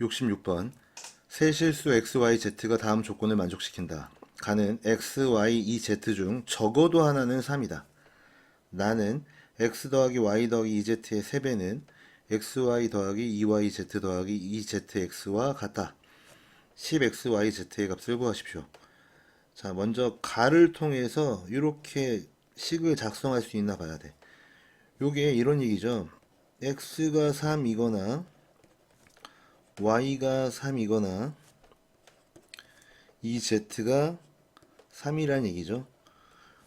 66번 세실수 xyz가 다음 조건을 만족시킨다. 가는 x, y, e, z 중 적어도 하나는 3이다. 나는 x 더하기 y 더하기 ez의 3배는 xy 더하기 2yz 더하기 2zx와 같다. 10xyz의 값을 구하십시오. 자, 먼저 가를 통해서 이렇게 식을 작성할 수 있나 봐야 돼. 요게 이런 얘기죠. x가 3이거나 y가 3이거나 이 z가 3이란 얘기죠.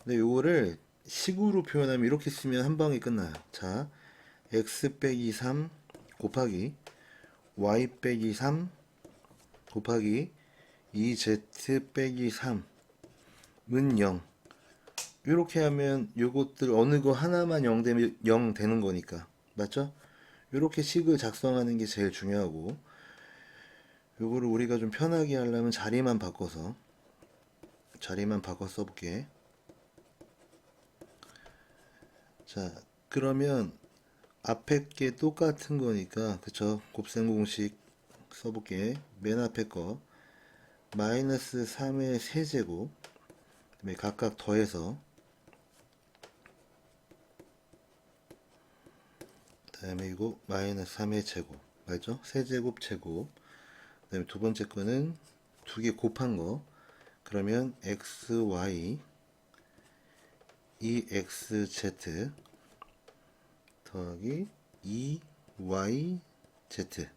근데 요거를 식으로 표현하면 이렇게 쓰면 한 방에 끝나요. 자, x 빼기 3 곱하기 y 빼기 3 곱하기 2z 빼기 3은 0. 이렇게 하면 요것들 어느 거 하나만 0 되면 0 되는 거니까. 맞죠? 이렇게 식을 작성하는 게 제일 중요하고 요거를 우리가 좀 편하게 하려면 자리만 바꿔서 자리만 바꿔 써볼게. 자, 그러면 앞에 게 똑같은 거니까 그쵸? 곱셈 공식 써볼게. 맨 앞에 거 마이너스 3의 세제곱 그다음에 각각 더해서 그 다음에 이거 마이너스 3의 제곱 맞죠? 세제곱 제곱 그다음에 두 번째 거는 두 개 곱한 거 그러면 x, y, 2xz 더하기 2yz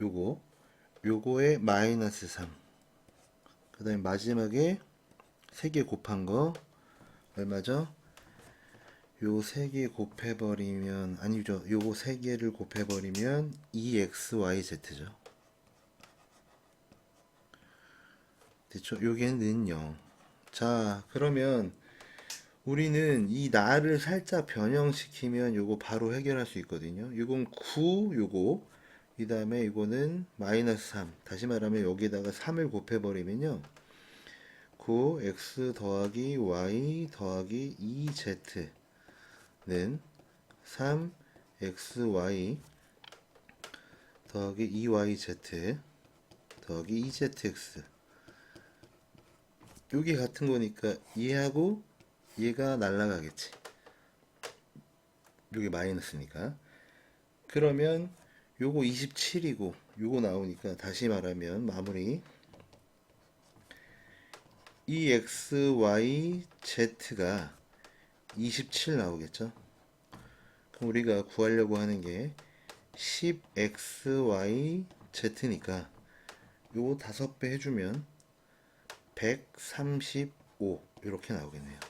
요거 요거에 마이너스 3. 그 다음에 마지막에 3개 곱한 거 얼마죠? 요 3개 곱해버리면 아니죠 요거 3개를 곱해버리면 2xyz죠. 됐죠? 요게는 0. 자 그러면 우리는 이 나를 살짝 변형시키면 요거 바로 해결할 수 있거든요. 요건 9 요거. 이 다음에 이거는 마이너스 3 다시 말하면 여기다가 3을 곱해버리면요. 9 x 더하기 y 더하기 2z 는 3 xy 더하기 2yz 더하기 2zx 여기 같은 거니까 얘하고 얘가 날라가겠지. 여기 마이너스니까. 그러면 요거 27이고 요거 나오니까 다시 말하면 마무리. 이 x, y, z가 27 나오겠죠? 그럼 우리가 구하려고 하는 게 10x, y, z니까 요거 다섯 배 해주면 135 이렇게 나오겠네요